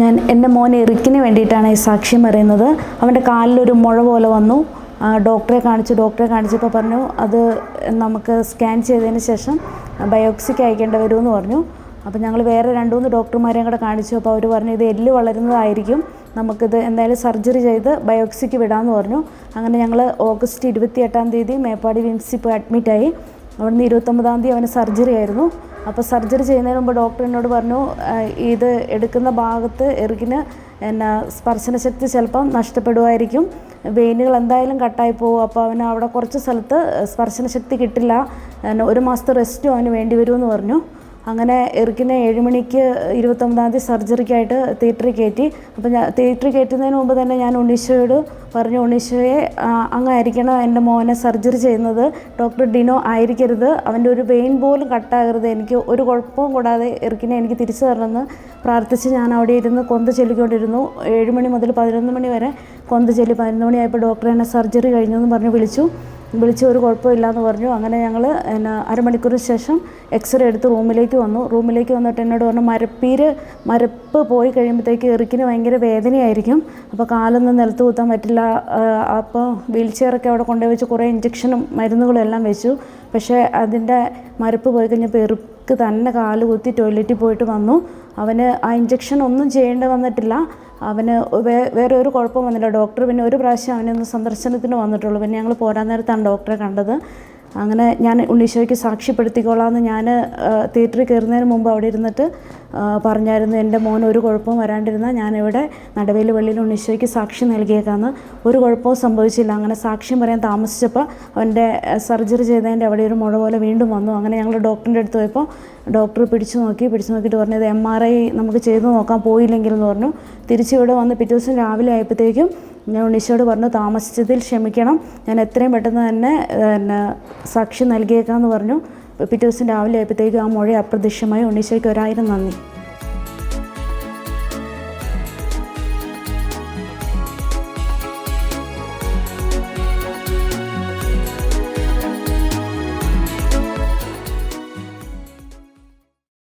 ഞാൻ എന്റെ മോൻ എറിക്കിന് വേണ്ടിയിട്ടാണ് ഈ സാക്ഷ്യം പറയുന്നത്. അവന്റെ കാലിലൊരു മുഴ പോലെ വന്നു. ഡോക്ടറെ കാണിച്ചു ഡോക്ടറെ കാണിച്ചപ്പോൾ പറഞ്ഞു അത് നമുക്ക് സ്കാൻ ചെയ്തതിന് ശേഷം ബയോപ്സിക്ക് അയക്കേണ്ടി വരുമെന്ന് പറഞ്ഞു. അപ്പോൾ ഞങ്ങൾ വേറെ രണ്ട് മൂന്ന് ഡോക്ടർമാരെയും കൂടെ കാണിച്ചു. അപ്പോൾ അവർ പറഞ്ഞു ഇത് എല്ല് വളരുന്നതായിരിക്കും. നമുക്കിത് എന്തായാലും സർജറി ചെയ്ത് ബയോപ്സിക്ക് വിടാമെന്ന് പറഞ്ഞു. അങ്ങനെ ഞങ്ങൾ ഓഗസ്റ്റ് ഇരുപത്തി എട്ടാം തീയതി മേപ്പാടി വിംസിൽ പോയി അഡ്മിറ്റായി. അവിടുന്ന് ഇരുപത്തൊമ്പതാം തീയതി അവന് സർജറി ആയിരുന്നു. അപ്പോൾ സർജറി ചെയ്യുന്നതിന് മുമ്പ് ഡോക്ടർ എന്നോട് പറഞ്ഞു "ആ, ഇത് എടുക്കുന്ന ഭാഗത്ത് എറികിന് എന്നാ സ്പർശനശക്തി ചിലപ്പം നഷ്ടപ്പെടുമായിരിക്കും. വെയിനുകൾ എന്തായാലും കട്ടായി പോകും അപ്പോൾ അവന് അവിടെ കുറച്ച് സ്ഥലത്ത് സ്പർശനശക്തി കിട്ടില്ല. ഒരു മാസത്തെ റെസ്റ്റും അവന് വേണ്ടി വരുമെന്ന് പറഞ്ഞു. അങ്ങനെ എറിക്കിനെ ഏഴ് മണിക്ക് ഇരുപത്തൊമ്പതാം തീയതി സർജറിക്കായിട്ട് തിയേറ്ററിൽ കയറ്റി. അപ്പോൾ ഞാൻ തിയേറ്ററിൽ കയറ്റുന്നതിന് മുമ്പ് തന്നെ ഞാൻ ഉണ്ണീശോയോട് പറഞ്ഞു ഉണ്ണീശോയെ അങ്ങായിരിക്കണം എന്റെ മോനെ സർജറി ചെയ്യുന്നത്. ഡോക്ടർ ഡിനോ ആയിരിക്കരുത്. അവന്റെ ഒരു വെയിൻ പോലും കട്ടാകരുത്. എനിക്ക് ഒരു കുഴപ്പവും കൂടാതെ എറിക്കിനെ എനിക്ക് തിരിച്ചു തരണമെന്ന് പ്രാർത്ഥിച്ച് ഞാൻ അവിടെ ഇരുന്ന് കൊന്ത ചൊല്ലിക്കൊണ്ടിരുന്നു. ഏഴ് മണി മുതൽ പതിനൊന്ന് മണി വരെ കൊന്ത ചൊല്ലി പതിനൊന്ന് മണിയായപ്പോൾ ഡോക്ടർ എന്നെ സർജറി കഴിഞ്ഞു എന്ന് പറഞ്ഞ് വിളിച്ചു. വിളിച്ച് ഒരു കുഴപ്പമില്ല എന്ന് പറഞ്ഞു. അങ്ങനെ ഞങ്ങൾ എന്നാ അരമണിക്കൂറിന് ശേഷം എക്സ്റേ എടുത്ത് റൂമിലേക്ക് വന്നു. റൂമിലേക്ക് വന്നിട്ട് എന്നോട് പറഞ്ഞു മരപ്പീര് മരപ്പ് പോയി കഴിയുമ്പോഴത്തേക്ക് എറിക്കിന് ഭയങ്കര വേദനയായിരിക്കും. അപ്പോൾ കാലൊന്നും നിലത്ത് കുത്താൻ പറ്റില്ല. അപ്പോൾ വീൽ ചെയറൊക്കെ അവിടെ കൊണ്ടുപോയി വെച്ച് കുറേ ഇഞ്ചക്ഷനും മരുന്നുകളും എല്ലാം വെച്ചു. പക്ഷേ അതിന്റെ മരപ്പ് പോയി കഴിഞ്ഞപ്പോൾ എറുക്ക് തന്നെ കാൽ കുത്തി ടോയ്ലറ്റിൽ പോയിട്ട് വന്നു. അവന് ആ ഇഞ്ചക്ഷൻ ഒന്നും ചെയ്യേണ്ടി വന്നിട്ടില്ല. അവന് വേ- വേറെ ഒരു കുഴപ്പം വന്നില്ല. ഡോക്ടർ പിന്നെ ഒരു പ്രാവശ്യം അവനൊന്ന് സന്ദർശനത്തിന് വന്നിട്ടുള്ളൂ. പിന്നെ ഞങ്ങൾ പോരാൻ നേരത്താണ് ഡോക്ടറെ കണ്ടത്. അങ്ങനെ ഞാൻ ഉണ്ണീശോയ്ക്ക് സാക്ഷ്യപ്പെടുത്തിക്കോളാമെന്ന് ഞാൻ തിയേറ്ററിൽ കയറുന്നതിന് മുമ്പ് അവിടെ ഇരുന്നിട്ട് പറഞ്ഞായിരുന്നു എന്റെ മോൻ ഒരു കുഴപ്പവും വരാണ്ടിരുന്നാൽ ഞാനിവിടെ നടവേലി പള്ളിയിൽ ഉണ്ണീശോയ്ക്ക് സാക്ഷി നൽകിയേക്കാന്ന്. ഒരു കുഴപ്പവും സംഭവിച്ചില്ല. അങ്ങനെ സാക്ഷ്യം പറയാൻ താമസിച്ചപ്പോൾ അവന്റെ സർജറി ചെയ്തതിന്റെ അവിടെ ഒരു മുഴ പോലെ വീണ്ടും വന്നു. അങ്ങനെ ഞങ്ങൾ ഡോക്ടറിന്റെ അടുത്ത് പോയപ്പോൾ ഡോക്ടർ പിടിച്ചു നോക്കി പിടിച്ചു നോക്കിയിട്ട് പറഞ്ഞത് എം ആർ ഐ നമുക്ക് ചെയ്തു നോക്കാൻ പോയില്ലെങ്കിൽ എന്ന് പറഞ്ഞു തിരിച്ചിവിടെ വന്ന് പിറ്റേ ദിവസം രാവിലെ ആയപ്പോഴത്തേക്കും ഞാൻ ഉണ്ണീശോട് പറഞ്ഞു താമസിച്ചതിൽ ക്ഷമിക്കണം. ഞാൻ എത്രയും പെട്ടെന്ന് തന്നെ പിന്നെ സാക്ഷി നൽകിയേക്കാമെന്ന് പറഞ്ഞു. പിറ്റേ ദിവസം രാവിലെ ആയപ്പോഴത്തേക്കും ആ മുഴ അപ്രത്യക്ഷമായി ഉണ്ണീശോയ്ക്ക് ഒരായിരം നന്ദി.